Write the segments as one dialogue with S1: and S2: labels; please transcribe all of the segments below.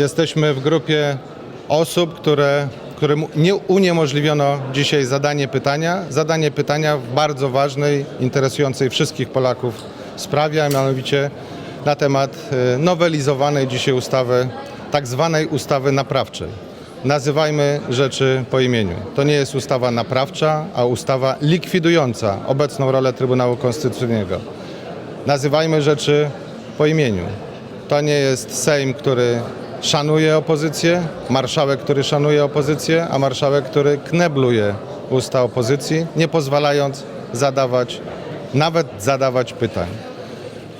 S1: Jesteśmy w grupie osób, które, którym nie uniemożliwiono dzisiaj zadanie pytania. Zadanie pytania w bardzo ważnej, interesującej wszystkich Polaków sprawie, a mianowicie na temat e, nowelizowanej dzisiaj ustawy, tak zwanej ustawy naprawczej. Nazywajmy rzeczy po imieniu. To nie jest ustawa naprawcza, a ustawa likwidująca obecną rolę Trybunału Konstytucyjnego. Nazywajmy rzeczy po imieniu. To nie jest Sejm, który szanuje opozycję, marszałek, który szanuje opozycję, a marszałek, który knebluje usta opozycji, nie pozwalając zadawać, nawet zadawać pytań.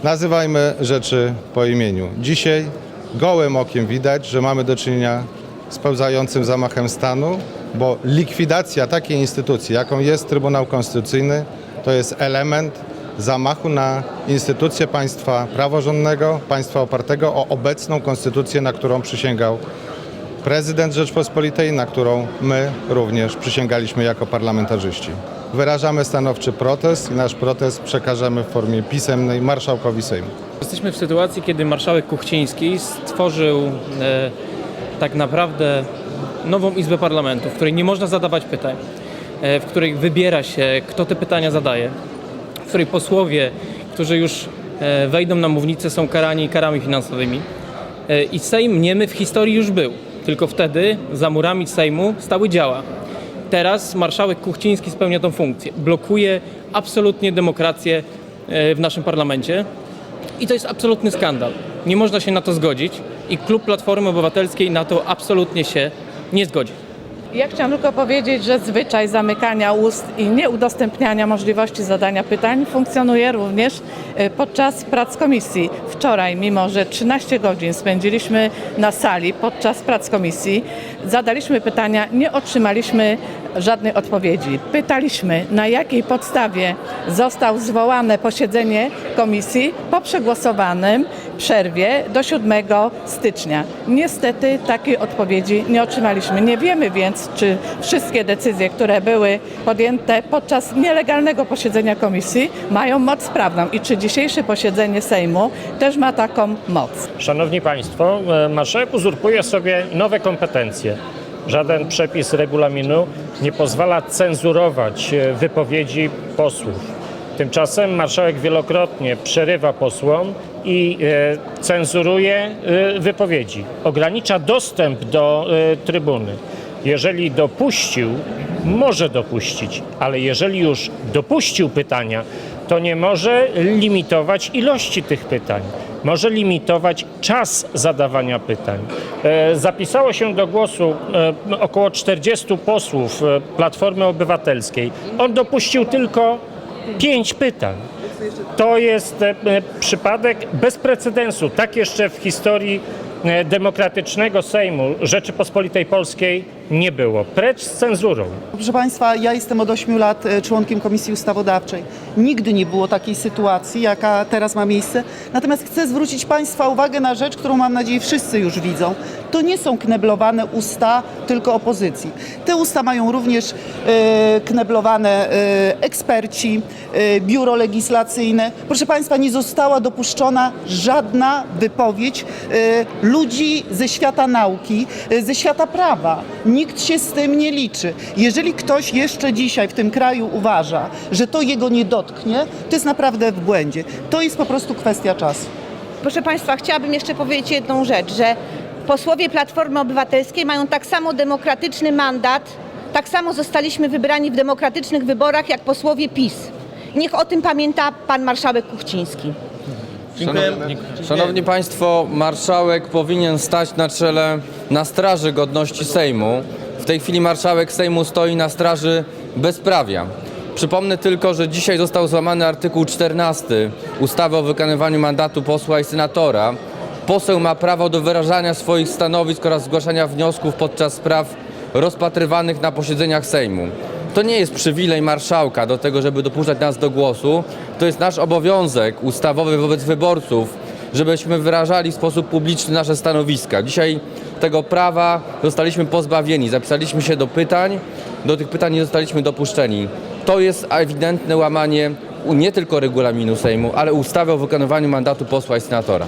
S1: Nazywajmy rzeczy po imieniu. Dzisiaj gołym okiem widać, że mamy do czynienia z pełzającym zamachem stanu, bo likwidacja takiej instytucji, jaką jest Trybunał Konstytucyjny, to jest element zamachu na instytucję państwa praworządnego, państwa opartego o obecną konstytucję, na którą przysięgał prezydent Rzeczpospolitej, na którą my również przysięgaliśmy jako parlamentarzyści. Wyrażamy stanowczy protest i nasz protest przekażemy w formie pisemnej marszałkowi Sejmu.
S2: Jesteśmy w sytuacji, kiedy marszałek Kuchciński stworzył e, tak naprawdę nową Izbę Parlamentu, w której nie można zadawać pytań, e, w której wybiera się, kto te pytania zadaje, której posłowie, którzy już e, wejdą na mównicę, są karani karami finansowymi. E, I Sejm niemy w historii już był, tylko wtedy za murami Sejmu stały działa. Teraz marszałek Kuchciński spełnia tą funkcję. Blokuje absolutnie demokrację e, w naszym parlamencie. I to jest absolutny skandal. Nie można się na to zgodzić i klub Platformy Obywatelskiej na to absolutnie się nie zgodzi.
S3: Ja chciałam tylko powiedzieć, że zwyczaj zamykania ust i nieudostępniania możliwości zadania pytań funkcjonuje również e, podczas prac komisji. Wczoraj, mimo że 13 godzin spędziliśmy na sali podczas prac komisji, zadaliśmy pytania, nie otrzymaliśmy żadnej odpowiedzi. Pytaliśmy, na jakiej podstawie zostało zwołane posiedzenie komisji po przegłosowanym przerwie do 7 stycznia. Niestety takiej odpowiedzi nie otrzymaliśmy. Nie wiemy więc, czy wszystkie decyzje, które były podjęte podczas nielegalnego posiedzenia komisji mają moc prawną i czy dzisiejsze posiedzenie Sejmu też ma taką moc.
S4: Szanowni Państwo, e, marszałek uzurpuje sobie nowe kompetencje. Żaden przepis regulaminu nie pozwala cenzurować e, wypowiedzi posłów. Tymczasem marszałek wielokrotnie przerywa posłom i e, cenzuruje wypowiedzi. Ogranicza dostęp do trybuny. Jeżeli dopuścił, może dopuścić, ale jeżeli już dopuścił pytania, to nie może limitować ilości tych pytań. Może limitować czas zadawania pytań. E, Zapisało się do głosu e, około 40 posłów e, Platformy Obywatelskiej. On dopuścił tylko pięć pytań. To jest przypadek bez precedensu. Tak jeszcze w historii demokratycznego Sejmu Rzeczypospolitej Polskiej nie było. Precz z cenzurą.
S5: Proszę Państwa, ja jestem od 8 lat e, członkiem Komisji Ustawodawczej. Nigdy nie było takiej sytuacji, jaka teraz ma miejsce. Natomiast chcę zwrócić Państwa uwagę na rzecz, którą mam nadzieję wszyscy już widzą. To nie są kneblowane usta tylko opozycji. Te usta mają również e, kneblowane e, eksperci, e, biuro legislacyjne. Proszę Państwa, nie została dopuszczona żadna wypowiedź ludzi ze świata nauki, ze świata prawa. Nikt się z tym nie liczy. Jeżeli ktoś jeszcze dzisiaj w tym kraju uważa, że to jego nie dotknie, to jest naprawdę w błędzie. To jest po prostu kwestia czasu.
S6: Proszę Państwa, chciałabym jeszcze powiedzieć jedną rzecz, że posłowie Platformy Obywatelskiej mają tak samo demokratyczny mandat, tak samo zostaliśmy wybrani w demokratycznych wyborach jak posłowie PiS. Niech o tym pamięta pan marszałek Kuchciński.
S7: Szanowni, Szanowni Państwo, marszałek powinien stać na czele, na straży godności Sejmu. W tej chwili marszałek Sejmu stoi na straży bezprawia. Przypomnę tylko, że dzisiaj został złamany artykuł 14 ustawy o wykonywaniu mandatu posła i senatora. Poseł ma prawo do wyrażania swoich stanowisk oraz zgłaszania wniosków podczas spraw rozpatrywanych na posiedzeniach Sejmu. To nie jest przywilej marszałka do tego, żeby dopuszczać nas do głosu. To jest nasz obowiązek ustawowy wobec wyborców, żebyśmy wyrażali w sposób publiczny nasze stanowiska. Dzisiaj tego prawa zostaliśmy pozbawieni. Zapisaliśmy się do pytań, do tych pytań nie zostaliśmy dopuszczeni. To jest ewidentne łamanie nie tylko regulaminu Sejmu, ale ustawy o wykonywaniu mandatu posła i senatora.